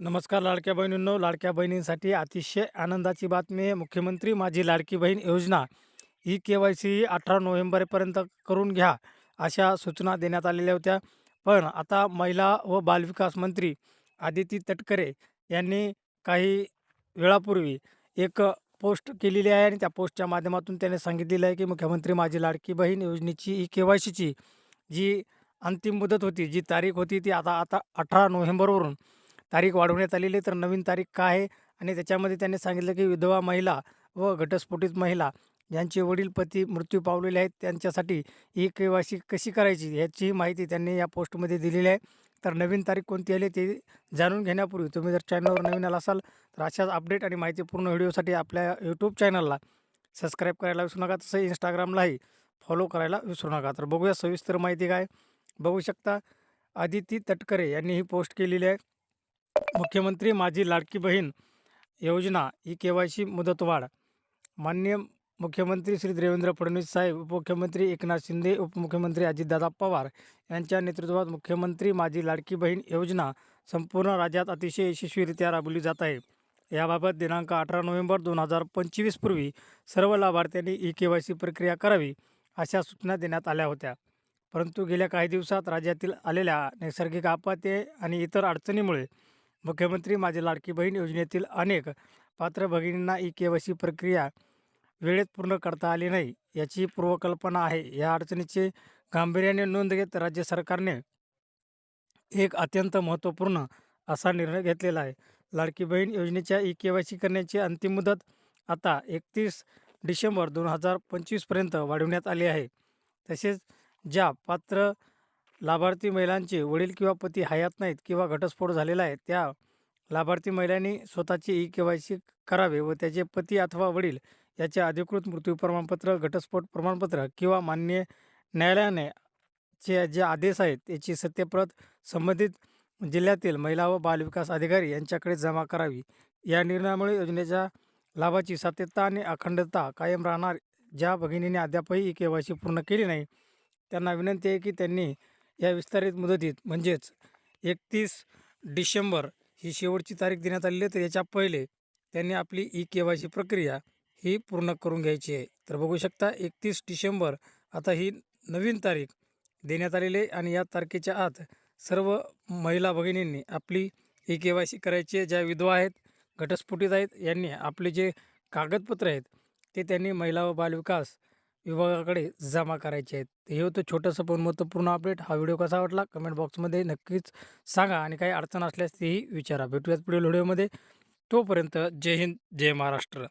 नमस्कार लाडक्या बहिणींनो लाडक्या बहिणींसाठी अतिशय आनंदाची बातमी आहे. मुख्यमंत्री माझी लाडकी बहीण योजना ही के वाय सी अठरा नोव्हेंबरपर्यंत करून घ्या अशा सूचना देण्यात आलेल्या होत्या. पण आता महिला व बालविकास मंत्री आदिती तटकरे यांनी काही वेळापूर्वी एक पोस्ट केलेली आहे आणि त्या पोस्टच्या माध्यमातून त्याने सांगितलेलं आहे की मुख्यमंत्री माझी लाडकी बहीण योजनेची ही के वाय सीची जी अंतिम मुदत होती जी तारीख होती ती आता आता अठरा नोव्हेंबरवरून तारीख वाढवण्यात आलेली आहे. तर नवीन तारीख काय आहे? आणि त्याच्यामध्ये त्यांनी सांगितलं की विधवा महिला व घटस्फोटित महिला ज्यांचे वडील पती मृत्यू पावलेले आहेत. त्यांच्यासाठी ई के वाय सी कशी करायची याचीही माहिती त्यांनी या पोस्टमध्ये दिलेली आहे. तर नवीन तारीख कोणती आली ते जाणून घेण्यापूर्वी तुम्ही जर चॅनलवर नवीन आला असाल तर अशाच अपडेट आणि माहितीपूर्ण व्हिडिओसाठी आपल्या यूट्यूब चॅनलला सबस्क्राईब करायला विसरू नका. तसं इंस्टाग्रामलाही फॉलो करायला विसरू नका. तर बघूया सविस्तर माहिती काय बघू शकता आदिती तटकरे यांनी ही पोस्ट केलेली आहे. मुख्यमंत्री माझी लाडकी बहीण योजना ही के वाय सी मुदतवाढ. मान्य मुख्यमंत्री श्री देवेंद्र फडणवीस साहेब उपमुख्यमंत्री एकनाथ शिंदे उपमुख्यमंत्री अजितदादा पवार यांच्या नेतृत्वात मुख्यमंत्री माझी लाडकी बहीण योजना संपूर्ण राज्यात अतिशय यशस्वीरित्या राबवली जात आहे. याबाबत दिनांक अठरा नोव्हेंबर दोन हजार पंचवीस पूर्वी सर्व लाभार्थ्यांनी ई के वाय सी प्रक्रिया करावी अशा सूचना देण्यात आल्या होत्या. परंतु गेल्या काही दिवसात राज्यातील आलेल्या नैसर्गिक आपत्ती आणि इतर अडचणीमुळे मुख्यमंत्री माझी लाडकी बहीण योजनेतील अनेक पात्र भगिनींना ई के वाय सी प्रक्रिया वेळेत पूर्ण करता आली नाही याची पूर्वकल्पना आहे. या अडचणीचे गांभीर्याने नोंद घेत राज्य सरकारने एक अत्यंत महत्त्वपूर्ण असा निर्णय घेतलेला आहे. लाडकी बहीण योजनेच्या ई के वाय सी करण्याची अंतिम मुदत आता एकतीस डिसेंबर दोन हजार पंचवीसपर्यंत वाढवण्यात आली आहे. तसेच ज्या पात्र लाभार्थी महिलांचे वडील किंवा पती हयात नाहीत किंवा घटस्फोट झालेला आहे त्या लाभार्थी महिलांनी स्वतःचे ई के वाय सी करावे व त्याचे पती अथवा वडील याचे अधिकृत मृत्यू प्रमाणपत्र घटस्फोट प्रमाणपत्र किंवा मान्य न्यायालयाने चे जे आदेश आहेत त्याची सत्यप्रत संबंधित जिल्ह्यातील महिला व बालविकास अधिकारी यांच्याकडे जमा करावी. या निर्णयामुळे योजनेच्या लाभाची सातत्यता आणि अखंडता कायम राहणार. ज्या भगिनीने अद्यापही ई के वाय सी पूर्ण केली नाही त्यांना विनंती आहे की त्यांनी या विस्तारित मुदतीत म्हणजेच एकतीस डिसेंबर ही शेवटची तारीख देण्यात आलेली आहे. तर याच्या पहिले त्यांनी आपली ई के वाय सी प्रक्रिया ही पूर्ण करून घ्यायची आहे. तर बघू शकता एकतीस डिसेंबर आता ही नवीन तारीख देण्यात आलेली आहे आणि या तारखेच्या आत सर्व महिला भगिनींनी आपली ई के वाय सी करायची आहे. ज्या विधवा आहेत घटस्फोटीत आहेत यांनी आपले जे कागदपत्र आहेत ते त्यांनी महिला व बालविकास विभागाकडे जमा करायचे आहेत. हे होतं छोटंसं पण महत्त्वपूर्ण अपडेट हा व्हिडिओ कसा वाटला? कमेंट बॉक्समध्ये नक्कीच सांगा आणि काही अडचण असल्यास तेही विचारा. भेटूयात पुढील व्हिडिओमध्ये तोपर्यंत जय हिंद जय महाराष्ट्र.